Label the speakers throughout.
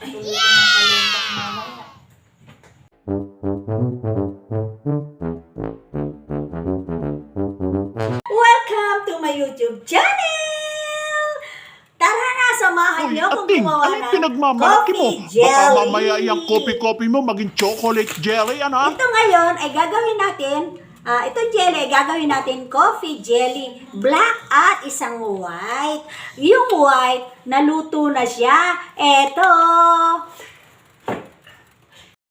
Speaker 1: ng mamaya. Welcome to my YouTube channel! Tara na, samahan niyo kung
Speaker 2: ating,
Speaker 1: gumawa ng
Speaker 2: pinagmamalaki mo?
Speaker 1: coffee
Speaker 2: Baka
Speaker 1: jelly.
Speaker 2: mamaya yung coffee-coffee mo maging chocolate jelly, ano?
Speaker 1: Ito ngayon ay gagawin natin, ah ito jelly, gagawin natin coffee jelly, black at isang white. Yung white, naluto na siya. Eto.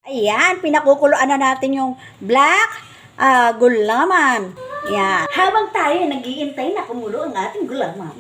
Speaker 1: Ayan, pinakukuluan na natin yung black ah gulaman. Yan. Habang tayo naghihintay na kumulo ang ating gulaman,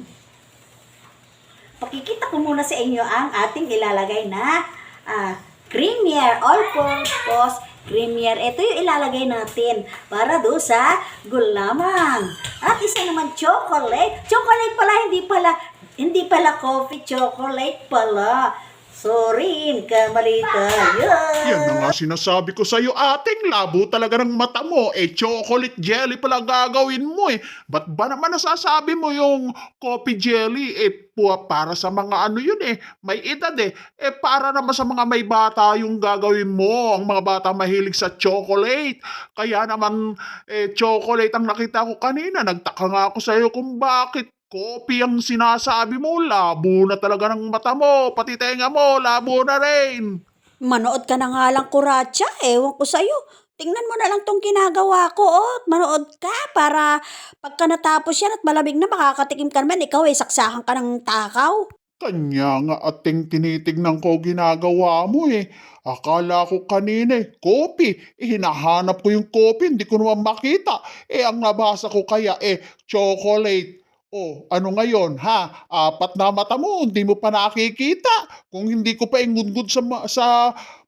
Speaker 1: pakikita ko muna sa inyo ang ating ilalagay na ah, creamier, all-purpose creamier. Ito yung ilalagay natin para do sa gulaman. At isa naman chocolate. Chocolate pala, hindi pala, hindi pala coffee, chocolate pala. Sorry, kamali tayo.
Speaker 2: Yan na nga sinasabi ko sa'yo, ating labo talaga ng mata mo. Eh, chocolate jelly pala gagawin mo eh. Ba't ba naman nasasabi mo yung coffee jelly? Eh, pu- para sa mga ano yun eh. May edad eh. Eh, para naman sa mga may bata yung gagawin mo. Ang mga bata mahilig sa chocolate. Kaya naman, eh, chocolate ang nakita ko kanina. Nagtaka nga ako sa'yo kung bakit Kopi ang sinasabi mo, labo na talaga ng mata mo, pati tenga mo, labo na rin.
Speaker 1: Manood ka na nga lang, Kuratsa. Ewan ko sa'yo. Tingnan mo na lang tong ginagawa ko, oh. Manood ka para pagka natapos yan at malamig na makakatikim ka naman, ikaw eh, saksakan ka ng takaw.
Speaker 2: Kanya nga ating tinitignan ko ginagawa mo eh. Akala ko kanina eh, kopi. Eh, hinahanap ko yung kopi, hindi ko naman makita. Eh, ang nabasa ko kaya eh, chocolate. Oh, ano ngayon, ha? Apat na mata mo, hindi mo pa nakikita. Kung hindi ko pa ingudgud sa, sa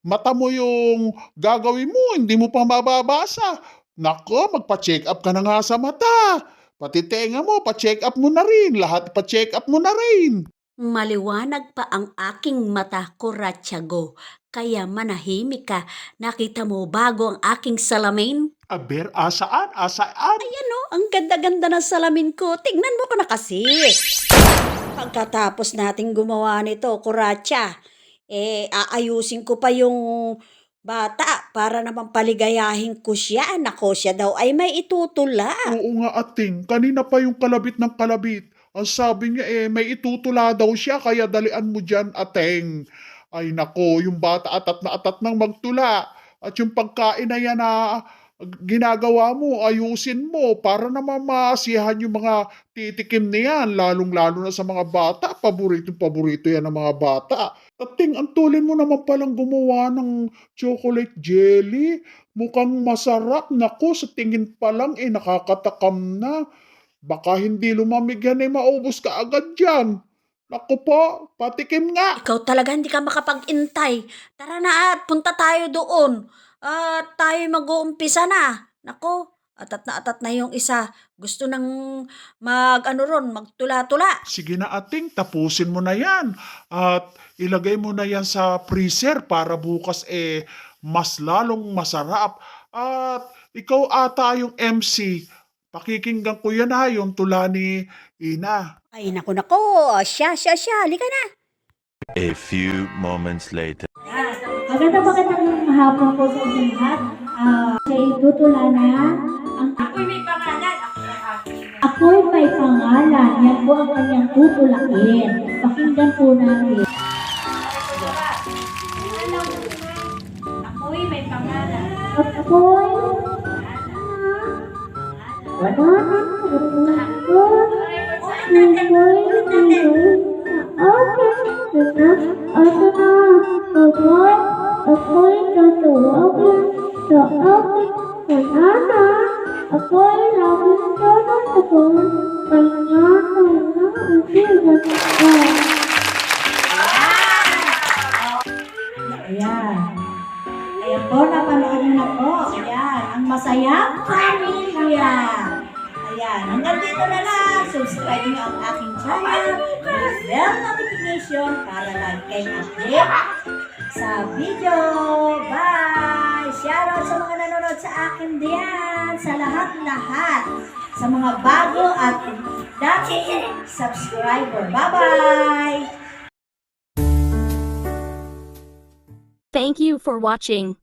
Speaker 2: mata mo yung gagawin mo, hindi mo pa mababasa. Nako, magpa-check up ka na nga sa mata. Pati tenga mo, pa-check up mo na rin. Lahat pa-check up mo na rin.
Speaker 1: Maliwanag pa ang aking mata, Kuratsago. Kaya manahimik ka. Nakita mo bago ang aking salamin?
Speaker 2: Aber, asaan? Asaan?
Speaker 1: Ayan o, ang ganda-ganda ng salamin ko. Tignan mo ko na kasi. Pagkatapos nating gumawa nito, Kuratsa, eh, aayusin ko pa yung bata para naman paligayahin ko siya. Nako, siya daw ay may itutula.
Speaker 2: Oo nga ating, kanina pa yung kalabit ng kalabit. Ang sabi niya eh, may itutula daw siya, kaya dalian mo dyan ating. Ay nako, yung bata atat na atat nang magtula. At yung pagkain na yan na ginagawa mo, ayusin mo para naman masiyahan yung mga titikim niyan, lalong-lalo na sa mga bata. Paborito-paborito yan ng mga bata. Ating, ang tulin mo naman palang gumawa ng chocolate jelly. Mukhang masarap. Naku, sa tingin pa lang eh, nakakatakam na. Baka hindi lumamig yan eh, maubos ka agad dyan. Naku po, patikim nga.
Speaker 1: Ikaw talaga hindi ka makapag-intay. Tara na at punta tayo doon. At tayo mag-uumpisa na. Nako, atat na atat na yung isa. Gusto nang mag ano ron, magtula-tula.
Speaker 2: Sige na ating, tapusin mo na yan. At ilagay mo na yan sa freezer para bukas eh mas lalong masarap. At ikaw ata yung MC. Pakikinggan ko yan ha, yung tula ni Ina.
Speaker 1: Ay, naku, naku. Siya, siya, siya. Halika na.
Speaker 3: A few moments later.
Speaker 4: Maganda magandang hapon po sa inyong lahat. Ah, sa itutula na ang
Speaker 1: Ako'y may pangalan.
Speaker 4: Ako'y may pangalan. Yan po ang kanyang tutulain. Pakinggan po natin.
Speaker 1: Ako'y may pangalan.
Speaker 4: At ako'y
Speaker 1: Ayan. Po, napanood niyo na po. Ayan, ang masayang pamilya. Ayan, hanggang dito na lang. Subscribe niyo ang aking channel. Press bell notification para lagi kayong update sa video. Bye! Shoutout sa mga nanonood sa akin diyan. Sa lahat-lahat. Sa mga bago at dating subscriber. Bye-bye!
Speaker 5: Thank you for watching.